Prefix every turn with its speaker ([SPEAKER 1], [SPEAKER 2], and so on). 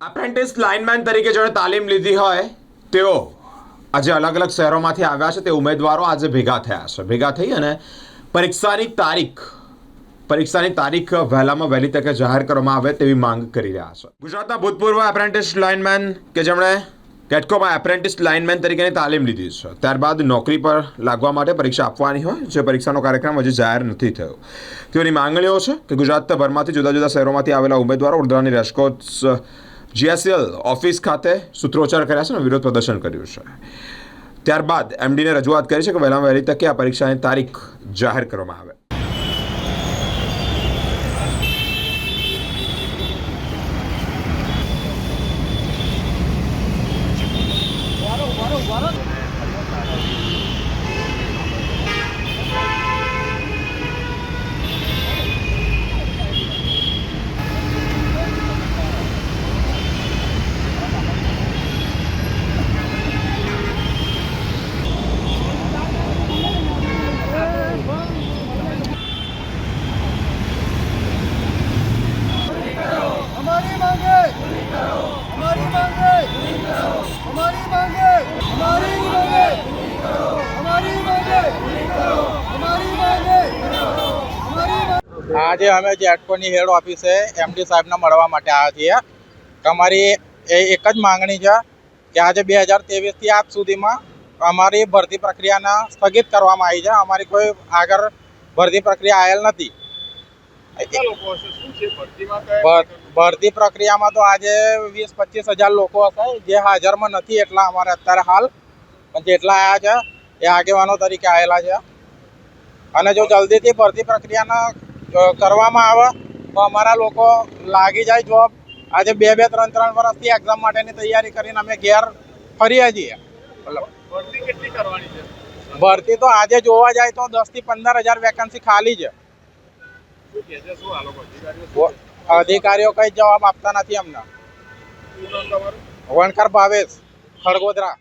[SPEAKER 1] Apprentice lineman તરીકે જેણે તાલીમ લીધી હોય, તેઓ આજે અલગ અલગ શહેરોમાંથી આવ્યા છે. તે ઉમેદવારો આજે ભેગા થયા છે. ભેગા થઈ અને પરીક્ષાની તારીખ પરીક્ષાની તારીખ વહેલામાં વહેલી તકે જાહેર કરવામાં આવે તેવી માંગ કરી રહ્યા છે. ગુજરાતના ભૂતપૂર્વ એપ્રેન્ટિસ લાઇનમેન કે જેમણે કેટકોમાં એપ્રેન્ટિસ લાઇનમેન તરીકેની તાલીમ લીધી છે. ત્યારબાદ નોકરી પર લાગવા માટે પરીક્ષા આપવાની હોય, જે પરીક્ષાનો કાર્યક્રમ હજી જાહેર નથી થયો. તેઓની માંગણીઓ છે કે ગુજરાતભરમાંથી જુદા જુદા શહેરોમાંથી આવેલા ઉમેદવારો વડોદરાની રેસકોટ જીએસએલ ઓફિસ ખાતે સૂત્રોચ્ચાર કર્યા છે અને વિરોધ પ્રદર્શન કર્યું છે ત્યારબાદ એમડીને રજૂઆત કરી છે કે વહેલામાં વહેલી તકે આ પરીક્ષાની તારીખ જાહેર કરવામાં આવે
[SPEAKER 2] What?
[SPEAKER 3] આજે અમે જેટકોની હેડ ઓફિસે એમડી સાહેબને મળવા માટે આવ્યા છીએ. તમારી અમારી એ એક જ માંગણી છે કે આજે બે હજાર ત્રેવીસથી આજ સુધીમાં અમારી ભરતી પ્રક્રિયાને સ્થગિત કરવામાં આવી છે. અમારી કોઈ આગળ ભરતી પ્રક્રિયા આવેલ નથી. ભરતી પ્રક્રિયામાં તો આજે વીસ પચીસ હજાર લોકો હશે જે હાજરમાં નથી એટલા અમારે અત્યારે હાલ. પણ જેટલા આવ્યા છે એ આગેવાનો તરીકે આવેલા છે. અને જો જલ્દીથી ભરતી પ્રક્રિયાને કરવામાં આવે તો અમારા લોકો લાગી જાય જોબ આજે બે બે ત્રણ ત્રણ વર્ષથી એક્ઝામ માટેની તૈયારી કરીને અમે ઘેર ફરીએ છીએ ભરતી તો આજે જોવા જાય તો દસથી પંદર હજાર વેકન્સી ખાલી છે. અધિકારીઓ કઈ જવાબ આપતા નથી અમને. વણકર ભાવેશ ખડગોદરા.